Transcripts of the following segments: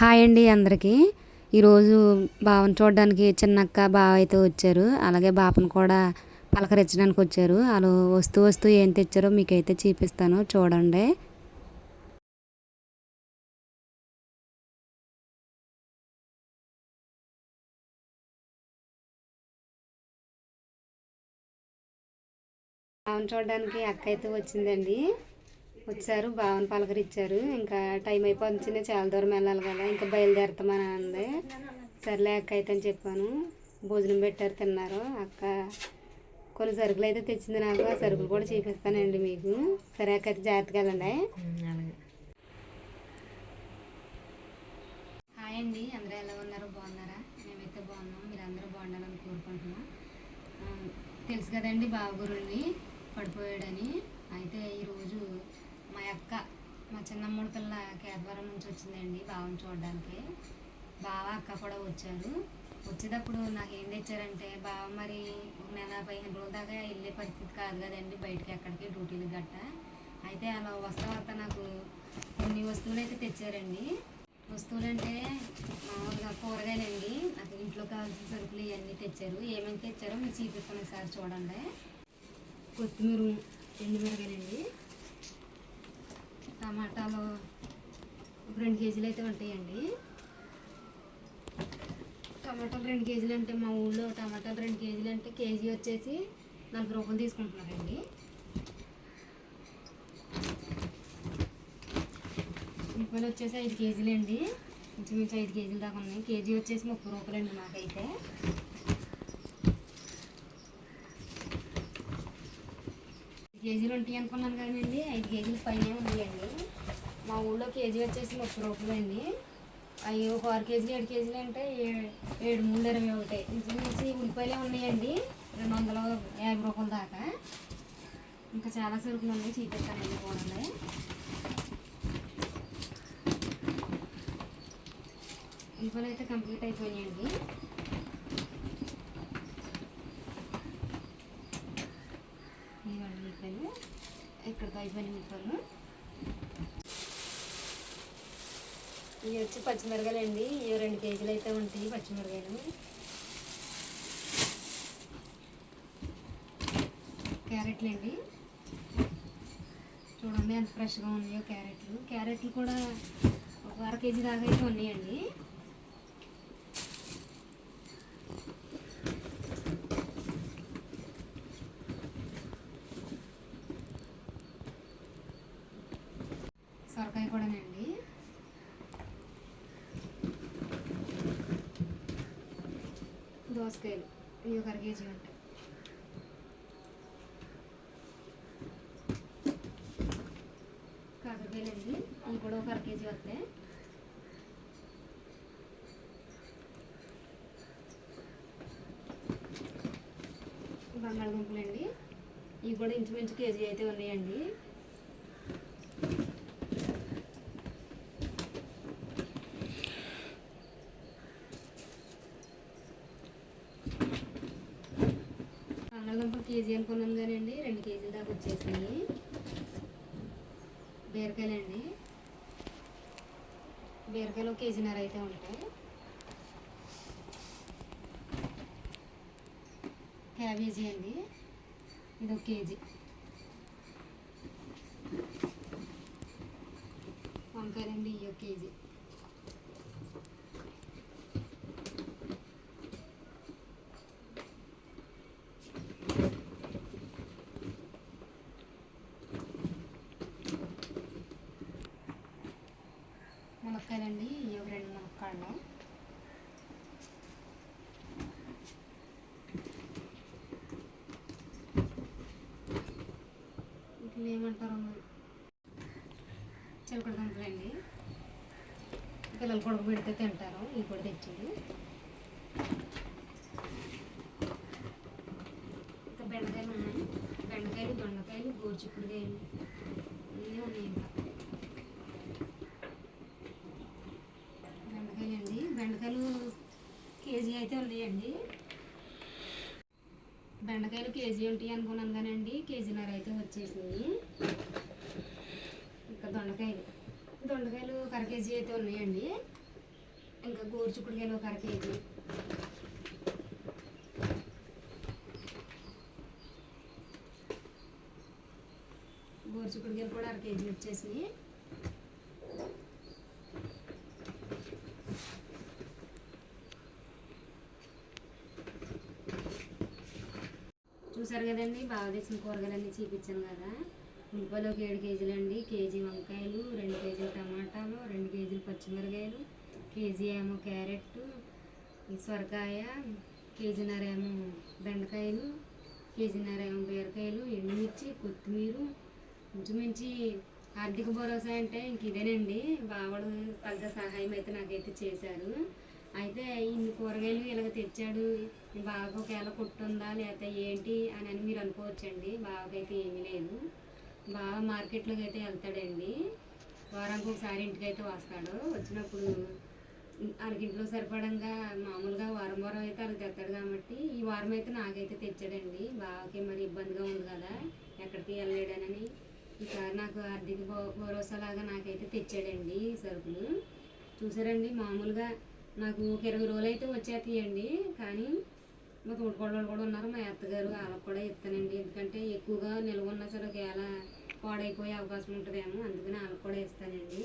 Hi అండి అందరికీ. ఈరోజు బావని చూడడానికి చిన్నక్క బావ అయితే వచ్చారు. అలాగే బాపను కూడా పలకరించడానికి వచ్చారు. వాళ్ళు వస్తూ వస్తూ ఏం తెచ్చారో మీకైతే చూపిస్తాను. చూడండి. బావని చూడడానికి అక్క అయితే వచ్చిందండి. వచ్చారు బావని పలకరించారు. ఇంకా టైం అయిపోతుంది చాలా దూరం వెళ్ళాలి కదా ఇంకా బయలుదేరుతామని అంది. సర్లే అక్క అయితే అని చెప్పాను. భోజనం పెట్టారు తిన్నారు. అక్క కొన్ని సరుకులు అయితే తెచ్చింది నాకు ఆ సరుకులు కూడా చూపిస్తానండి మీకు. సరే అక్క అయితే జాగ్రత్తగా వెళ్ళండి. హాయ్ అండి అందరూ ఎలా ఉన్నారు? బాగున్నారా? మేమైతే బాగున్నాం మీరు అందరూ బాగుండాలని కోరుకుంటున్నాం. తెలుసు కదండి బావగురుని పడిపోయాడని. అయితే ఈరోజు మా అక్క మా చిన్నమ్మడి పిల్ల కేద్వరం నుంచి వచ్చిందండి బావని చూడడానికి. బావ అక్క కూడా వచ్చారు. వచ్చేటప్పుడు నాకు ఏం తెచ్చారంటే బావ మరి నెల పదిహేను రోజుల దాకా వెళ్ళే పరిస్థితి కాదు కదండి బయటకి ఎక్కడికి డ్యూటీలు గట్ట. అయితే అలా వస్తా వస్తా నాకు కొన్ని వస్తువులు అయితే తెచ్చారండి. వస్తువులు అంటే మామూలుగా కూరగాయలండి నాకు ఇంట్లో కావాల్సిన సరుకులు ఇవన్నీ తెచ్చారు. ఏమేమి తెచ్చారో మీరు చూపిస్తాను ఒకసారి చూడండి. కొత్తిమీర ఎండుమిరగాయలండి టమాటాలు ఒక రెండు కేజీలు అయితే ఉంటాయండి. టమాటాలు రెండు కేజీలు అంటే మా ఊళ్ళో టమాటాలు రెండు కేజీలు అంటే కేజీ వచ్చేసి నలభై రూపాయలు తీసుకుంటున్నారండి. ఉల్లిపాయలు వచ్చేసి ఐదు కేజీలు అండి ఇంచుమించు ఐదు కేజీలు దాకా ఉన్నాయి. కేజీ వచ్చేసి ముప్పై రూపాయలు అండి మాకైతే. కేజీలు ఉంటాయి అనుకున్నాను కదండి. ఐదు కేజీలు పైన ఉన్నాయండి. మా ఊళ్ళో కేజీ వచ్చేసి ముప్పై రూపాయలు అండి. అవి ఒక ఆరు కేజీలు ఏడు కేజీలు అంటే ఏ- ఏడు మూడు ఇరవై ఒకటి. ఇంచుమించి ఉల్లిపాయలే ఉన్నాయండి. రెండు వందల యాభై రూపాయల దాకా. ఇంకా చాలా సరుకులు ఉన్నాయి చూపిస్తానండి కూడా ఉల్లిపాయలు అయితే కంప్లీట్ అయిపోయాయండి ఇవ్వండి ఉల్లిపాయలు ఇక్కడ అయిపోయినాయి ఉల్లిపాయలు ఇవి వచ్చి పచ్చిమిరకాయలు అండి ఇవి రెండు కేజీలు అయితే ఉంటాయి పచ్చిమిరకాయలు క్యారెట్లు అండి చూడండి ఎంత ఫ్రెష్గా ఉన్నాయో క్యారెట్లు. క్యారెట్లు కూడా ఒక అర కేజీ దాకా అయితే ఉన్నాయండి. సొరకాయ కూడానండి దోసకాయలు ఇవి ఒక కేజీ ఉంటాయి. కాకరకాయలు అండి ఇవి కూడా ఒక అర కేజీ వస్తాయి. బంగాళదుంపలు అండి ఇవి కూడా ఇంచుమించు కేజీ అయితే ఉన్నాయండి బంగాళదుంపలు కేజీ బీరకాయలండి రెండు కేజీల దాకా వచ్చేసినాయి బీరకాయలండి బీరకాయలు ఒక కేజీన్నర అయితే ఉంటాయి. క్యాబేజీ అండి. ఇది ఒక కేజీ. వంకాయలండి ఇవి ఒక కేజీ మునక్కాయలండి ఇవి ఒక రెండు ఇట్లా ఏమంటారు చిలకడ దుంపలండి పిల్లలు కొడుకు పెడితే తింటారు ఇవి కూడా తెచ్చింది. ఇంకా బెండకాయలు ఉన్నాయి. బెండకాయలు దొండకాయలు గోరుచిక్కుడుకాయలు ఇవన్నీ ఉన్నాయి ఇంకా బెండకాయలు అండి బెండకాయలు కేజీ అయితే ఉన్నాయండి. బెండకాయలు కేజీ ఉంటాయి అనుకున్నాను కానండి కేజీన్నర అయితే వచ్చేసింది. ఇంకా దొండకాయలు. దొండకాయలు అర కేజీ అయితే ఉన్నాయండి. ఇంకా గోరుచుక్కుడుకాయలు ఒక అర కేజీ. గోరుచుక్కుడుకాయలు కూడా అర కేజీ వచ్చేసి చూసారు కదండి బాగా తెచ్చిన కూరగాయలన్నీ చూపించాను కదా. ఉల్లిపాయలు ఒక ఏడు కేజీలు అండి. కేజీ వంకాయలు రెండు కేజీలు టమాటాలు రెండు కేజీలు పచ్చిమిరకాయలు కేజీ ఏమో క్యారెట్ సొరకాయ కేజీన్నర ఏమో బెండకాయలు కేజీన్నర ఏమో బీరకాయలు ఎండుమిర్చి కొత్తిమీర ఇంచుమించి ఆర్థిక భరోసా అంటే ఇంక ఇదేనండి. బావడు తగ్గ సహాయం అయితే నాకైతే చేశారు. అయితే ఇన్ని కూరగాయలు ఇలాగ తెచ్చాడు బాగా ఒకవేళ కొట్టుందా లేకపోతే ఏంటి అని అని మీరు అనుకోవచ్చండి. బావకైతే ఏమీ లేదు. బాగా మార్కెట్లోకి అయితే వెళ్తాడండి. వారానికి ఒకసారి ఇంటికి అయితే వస్తాడు. వచ్చినప్పుడు వాళ్ళకి ఇంట్లో సరిపడంగా మామూలుగా వారం వారం అయితే వాళ్ళకి తెస్తాడు కాబట్టి ఈ వారం అయితే నాకైతే తెచ్చాడండి. బావకి మరి ఇబ్బందిగా ఉంది కదా ఎక్కడికి వెళ్ళలేడనని. ఈసారి నాకు ఆర్థిక భరోసాలాగా నాకైతే తెచ్చాడండి ఈ సరుకులు. చూసారండి మామూలుగా నాకు ఒక ఇరవై రోజులు అయితే వచ్చేస్తాయండి కానీ మా తోడుకోడలు కూడా ఉన్నారు. మా అత్తగారు వాళ్ళకి కూడా ఇస్తానండి. ఎందుకంటే ఎక్కువగా నిల్వ ఉన్నా సరే ఒకవేళ పాడైపోయే అవకాశం ఉంటుందేమో. అందుకని వాళ్ళకి కూడా ఇస్తానండి.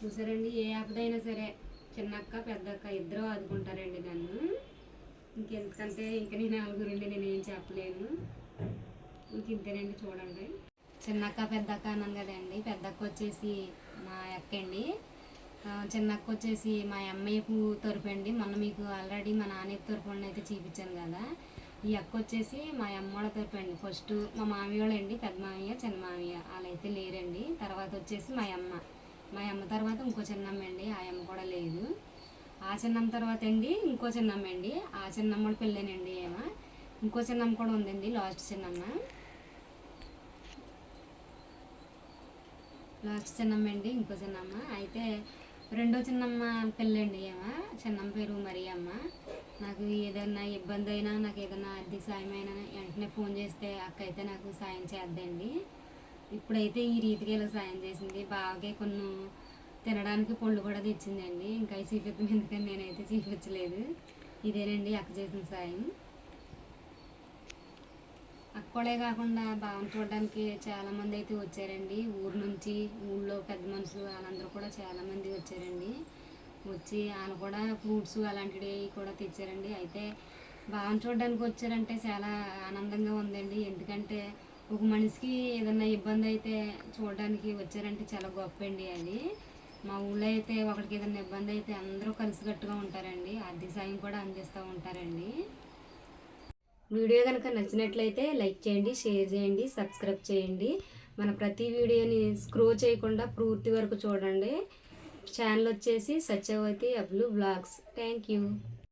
చూసారండి ఏ ఆపదైనా సరే చిన్నక్క పెద్దక్క ఇద్దరు ఆదుకుంటారండి నన్ను. ఇంకెందుకంటే ఇంక నేను వాళ్ళ గురించి నేను ఏం చెప్పలేను. ఇంక ఇంతేనండి చూడండి. చిన్నక్క పెద్దక్క అన్నాను కదండి. పెద్దక్క వచ్చేసి మా అక్క అండి చిన్నక్క వచ్చేసి మా అమ్మయ్యకు తరపు అండి మొన్న మీకు ఆల్రెడీ మా నాన్నయ్య తరపు అయితే చూపించాను కదా. ఈ అక్క వచ్చేసి మా అమ్మోళ్ళ తరపు అండి ఫస్ట్ మా మామయ్య అండి పెద్ద మామయ్య చిన్న మామయ్య. వాళ్ళైతే లేరండి. తర్వాత వచ్చేసి మా అమ్మ. మా అమ్మ తర్వాత ఇంకో చిన్నమ్మ అండి ఆ అమ్మ కూడా లేదు. ఆ చిన్నమ్మ తర్వాత అండి ఇంకో చిన్నమ్మ అండి ఆ చిన్నమ్మ పెళ్ళేనండి ఏమో ఇంకో చిన్నమ్మ కూడా ఉందండి లాస్ట్ చిన్నమ్మ. లాస్ట్ చిన్నమ్మ అండి ఇంకో చిన్నమ్మ. అయితే రెండో చిన్నమ్మ పెళ్ళండి ఏమో చిన్నమ్మ పేరు మరియమ్మ. నాకు ఏదైనా ఇబ్బంది అయినా నాకు ఏదైనా ఆర్థిక సాయం అయినా వెంటనే ఫోన్ చేస్తే అక్క అయితే నాకు సాయం చేద్దండి. ఇప్పుడైతే ఈ రీతికి ఇలా సాయం చేసింది. బాగా కొన్ని తినడానికి పళ్ళు కూడా తెచ్చిందండి. ఇంకా ఈ చూపిద్దాం ఎందుకని నేనైతే చూపించలేదు ఇదేనండి అక్క చేసిన సాయం. అక్కడే కాకుండా బాగా చూడడానికి చాలా మంది అయితే వచ్చారండి. ఊరు నుంచి ఊళ్ళో పెద్ద మనుషులు వాళ్ళందరూ కూడా చాలా మంది వచ్చారండి. వచ్చి వాళ్ళు కూడా ఫ్రూట్స్ అలాంటివి కూడా తెచ్చారండి. అయితే బాగా చూడడానికి వచ్చారంటే చాలా ఆనందంగా ఉందండి. ఎందుకంటే ఒక మనిషికి ఏదైనా ఇబ్బంది అయితే చూడడానికి వచ్చారంటే చాలా గొప్ప అండి అది. మా ఊళ్ళో అయితే ఒకరికి ఏదైనా ఇబ్బంది అయితే అందరూ కలిసికట్టుగా ఉంటారండి. ఆర్థిక సాయం కూడా అందిస్తూ ఉంటారండి. వీడియో కనుక నచ్చినట్లయితే లైక్ చేయండి షేర్ చేయండి సబ్స్క్రైబ్ చేయండి. మన ప్రతి వీడియోని స్క్రో చేయకుండా పూర్తి వరకు చూడండి. ఛానల్ వచ్చేసి సత్యవతి అబ్లు బ్లాగ్స్. Thank you.